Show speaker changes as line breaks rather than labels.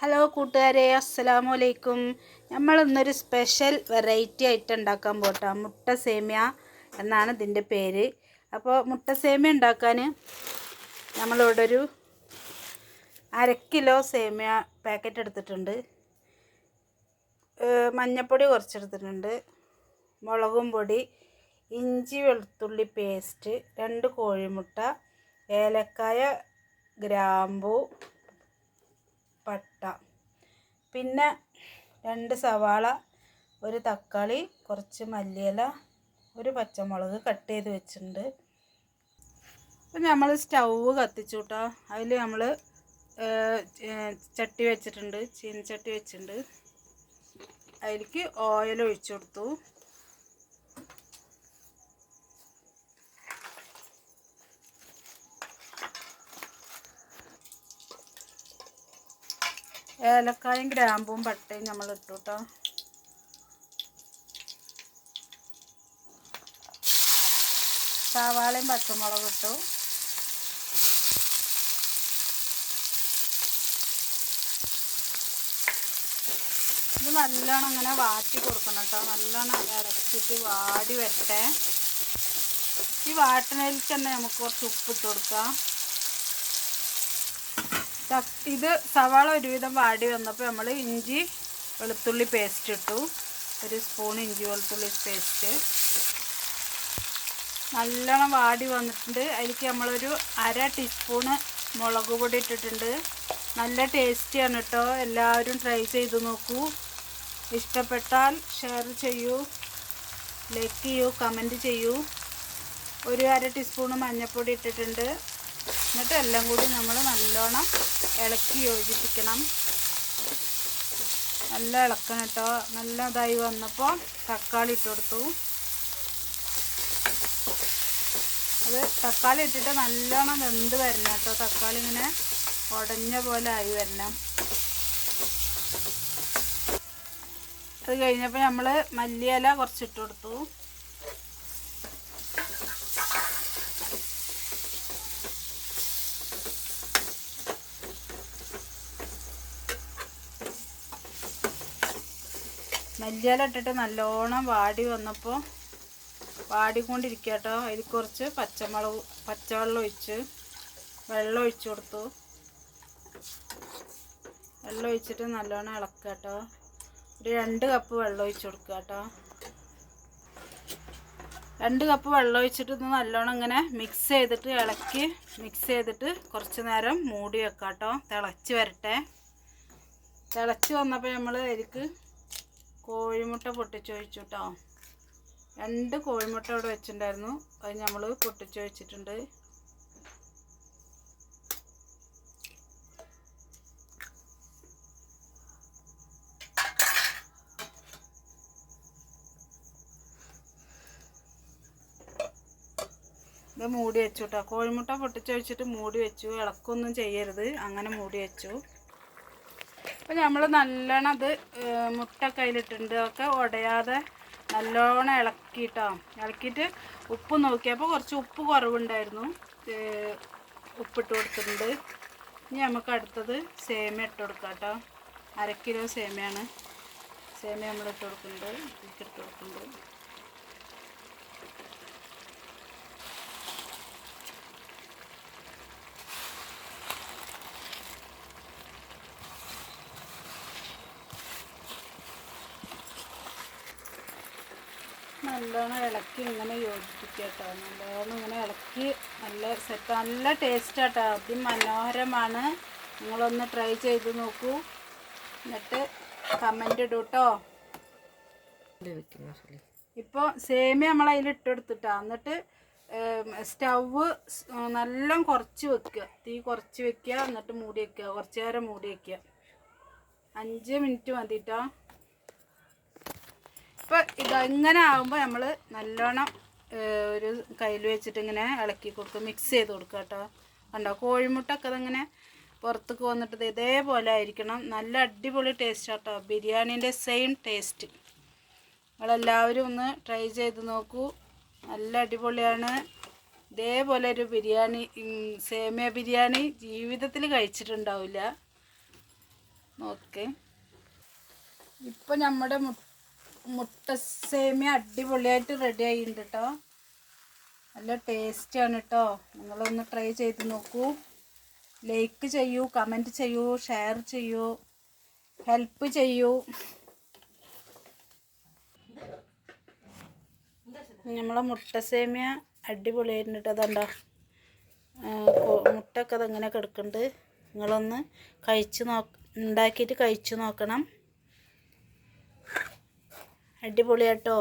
Hello കൂട്ടുകാരെ. അസ്സലാമു അലൈക്കും നമ്മൾ ഇന്നൊരു സ്പെഷ്യൽ വെറൈറ്റി ആയിട്ട് ഉണ്ടാക്കാൻ പോട്ടോ. മുട്ട സേമിയ എന്നാണ് ഇതിന്റെ പേര്. അപ്പോൾ മുട്ട സേമിയ ഉണ്ടാക്കാൻ നമ്മളിവിടെ ഒരു അര കിലോ സേമിയ പാക്കറ്റ് എടുത്തിട്ടുണ്ട്. മഞ്ഞപ്പൊടി കുറച്ചെടുത്തിട്ടുണ്ട്. മുളകും പൊടി ഇഞ്ചി വെളുത്തുള്ളി പേസ്റ്റ് രണ്ട് കോഴിമുട്ട ഏലക്കായ ഗ്രാമ്പു പട്ട. പിന്നെ രണ്ട് സവാള ഒരു തക്കാളി കുറച്ച് മല്ലിയില ഒരു പച്ചമുളക് കട്ട് ചെയ്ത് വെച്ചിട്ടുണ്ട്. അപ്പം നമ്മൾ സ്റ്റൗവ് കത്തിച്ചു കേട്ടോ അതിൽ നമ്മൾ ചട്ടി വെച്ചിട്ടുണ്ട് ചീനച്ചട്ടി വെച്ചിട്ടുണ്ട്. അതിലേക്ക് ഓയിൽ ഒഴിച്ചു കൊടുത്തു. ഏലക്കായും ഗ്രാമ്പും പട്ടയും നമ്മൾ ഇട്ടു കേട്ടോ സവാളയും പച്ചമുളക് ഇട്ടു. ഇത് നല്ലോണം അങ്ങനെ വാട്ടി കൊടുക്കണം കേട്ടോ നല്ലോണം ഇറച്ചിട്ട് വാടി വരട്ടെ. ഈ വാട്ടണയിൽ തന്നെ നമുക്ക് കുറച്ച് ഉപ്പിട്ട് കൊടുക്കാം. ഇത് സവാള ഒരുവിധം വാടി വന്നപ്പോൾ നമ്മൾ ഇഞ്ചി വെളുത്തുള്ളി പേസ്റ്റ് ഇട്ടു. ഒരു സ്പൂൺ ഇഞ്ചി വെളുത്തുള്ളി പേസ്റ്റ് നല്ലോണം വാടി വന്നിട്ടുണ്ട്. അതിലേക്ക് നമ്മളൊരു അര ടീസ്പൂണ് മുളക് പൊടി ഇട്ടിട്ടുണ്ട്. നല്ല ടേസ്റ്റിയാണ് കേട്ടോ എല്ലാവരും ട്രൈ ചെയ്ത് നോക്കൂ. ഇഷ്ടപ്പെട്ടാൽ ഷെയർ ചെയ്യൂ. ലൈക്ക് ചെയ്യൂ കമന്റ് ചെയ്യൂ. ഒരു അര ടീസ്പൂണ് മഞ്ഞൾപ്പൊടി ഇട്ടിട്ടുണ്ട്. എന്നിട്ട് എല്ലാം കൂടി നമ്മൾ നല്ലോണം ഇളക്കി യോജിപ്പിക്കണം. നല്ല ഇളക്കണം കേട്ടോ. നല്ല ഇതായി വന്നപ്പോൾ തക്കാളി ഇട്ട് കൊടുത്തു. അത് തക്കാളി ഇട്ടിട്ട് നല്ലോണം വെന്ത് വരണം കേട്ടോ. തക്കാളി ഇങ്ങനെ ഉടഞ്ഞ പോലെ ആയി വരണം. അത് കഴിഞ്ഞപ്പോൾ നമ്മൾ മല്ലിയില കുറച്ചിട്ട് കൊടുത്തു. മല്ലിയില ഇട്ടിട്ട് നല്ലോണം വാടി വന്നപ്പോൾ വാടിക്കൊണ്ടിരിക്കുക കേട്ടോ അതിൽ കുറച്ച് പച്ചമുളക് പച്ചവെള്ളം ഒഴിച്ച് വെള്ളം ഒഴിച്ചു കൊടുത്തു. വെള്ളം ഒഴിച്ചിട്ട് നല്ലോണം ഇളക്കുക കേട്ടോ ഒരു രണ്ട് കപ്പ് വെള്ളം ഒഴിച്ചു കൊടുക്കുക കേട്ടോ രണ്ട് കപ്പ് വെള്ളം ഒഴിച്ചിട്ട് ഇത് നല്ലോണം ഇങ്ങനെ മിക്സ് ചെയ്തിട്ട് ഇളക്കി മിക്സ് ചെയ്തിട്ട് കുറച്ച് നേരം മൂടി വെക്കാം കേട്ടോ തിളച്ച് വരട്ടെ. തിളച്ച് വന്നപ്പോൾ നമ്മൾ അതിലേക്ക് കോഴിമുട്ട പൊട്ടിച്ചൊഴിച്ചു കേട്ടോ രണ്ട് കോഴിമുട്ട അവിടെ വെച്ചിട്ടുണ്ടായിരുന്നു അത് നമ്മൾ പൊട്ടിച്ചൊഴിച്ചിട്ടുണ്ട്. ഇത് മൂടി വെച്ചു കേട്ടോ കോഴിമുട്ട പൊട്ടിച്ചൊഴിച്ചിട്ട് മൂടി വെച്ചു. ഇളക്കൊന്നും ചെയ്യരുത്. അങ്ങനെ മൂടി വെച്ചു. അപ്പോൾ നമ്മൾ നല്ലോണം അത് മുട്ട കയ്യിലിട്ടുണ്ട് ഒക്കെ ഉടയാതെ നല്ലോണം ഇളക്കിയിട്ടോ ഇളക്കിയിട്ട് ഉപ്പ് നോക്കിയപ്പോൾ കുറച്ച് ഉപ്പ് കുറവുണ്ടായിരുന്നു. ഉപ്പിട്ട് കൊടുത്തിട്ടുണ്ട്. ഇനി നമുക്ക് അടുത്തത് സേമിയ ഇട്ട് കൊടുക്കാം കേട്ടോ. അര കിലോ സേമിയാണ്. സേമിയ നമ്മൾ ഇട്ട് കൊടുക്കുന്നുണ്ട്. ഇട്ട് കൊടുക്കുന്നുണ്ട്. നല്ലോണം ഇളക്കി ഇങ്ങനെ യോജിപ്പിക്കുക കേട്ടോ. നല്ലോണം ഇങ്ങനെ ഇളക്കി നല്ല സെറ്റ് നല്ല ടേസ്റ്റ് ആട്ടോ. അതിമനോഹരമാണ് നിങ്ങളൊന്ന് ട്രൈ ചെയ്ത് നോക്കൂ. എന്നിട്ട് കമന്റ് ഇടൂ കേട്ടോ ഇപ്പോൾ സേമിയ നമ്മൾ അതിൽ ഇട്ടെടുത്തിട്ടാ എന്നിട്ട് സ്റ്റവ് നല്ല കുറച്ച് വെക്കുക. തീ കുറച്ച് വെക്കുക. എന്നിട്ട് മൂടി വെക്കുക. കുറച്ച് നേരം മൂടി വെക്കുക. അഞ്ച് മിനിറ്റ് ഇപ്പം ഇതങ്ങനെ ആകുമ്പോൾ നമ്മൾ നല്ലോണം ഒരു കയ്യിൽ വെച്ചിട്ട് ഇങ്ങനെ ഇളക്കി കൊടുക്കുക മിക്സ് ചെയ്ത് കൊടുക്കുക കേട്ടോ കണ്ടോ? കോഴിമുട്ടൊക്കെ അതങ്ങനെ പുറത്തേക്ക് വന്നിട്ട് ഇതേപോലെ ആയിരിക്കണം. നല്ല അടിപൊളി ടേസ്റ്റ് കേട്ടോ ബിരിയാണീന്റെ സെയിം ടേസ്റ്റ് നിങ്ങളെല്ലാവരും ഒന്ന് ട്രൈ ചെയ്ത് നോക്കൂ. നല്ല അടിപൊളിയാണ്. ഇതേപോലെ ഒരു ബിരിയാണി സേമിയ ബിരിയാണി ജീവിതത്തിൽ കഴിച്ചിട്ടുണ്ടാവില്ല. നോക്കേ. ഇപ്പം നമ്മുടെ മു- മുട്ട സേമിയ അടിപൊളിയായിട്ട് റെഡി ആയിട്ടുണ്ട് കേട്ടോ നല്ല ടേസ്റ്റാണ് കേട്ടോ നിങ്ങളൊന്ന് ട്രൈ ചെയ്ത് നോക്കൂ. ലൈക്ക് ചെയ്യൂ കമന്റ് ചെയ്യൂ ഷെയർ ചെയ്യൂ ഹെൽപ്പ് ചെയ്യൂ. നമ്മളെ മുട്ട സേമിയ അടിപൊളിയായിട്ടുണ്ട് കേട്ടോ അതുണ്ടോ മുട്ടൊക്കെ അതങ്ങനെ കിടക്കുന്നുണ്ട് നിങ്ങളൊന്ന് കഴിച്ച് നോ ഉണ്ടാക്കിയിട്ട് കഴിച്ചു നോക്കണം. അടിപൊളിയാട്ടോ.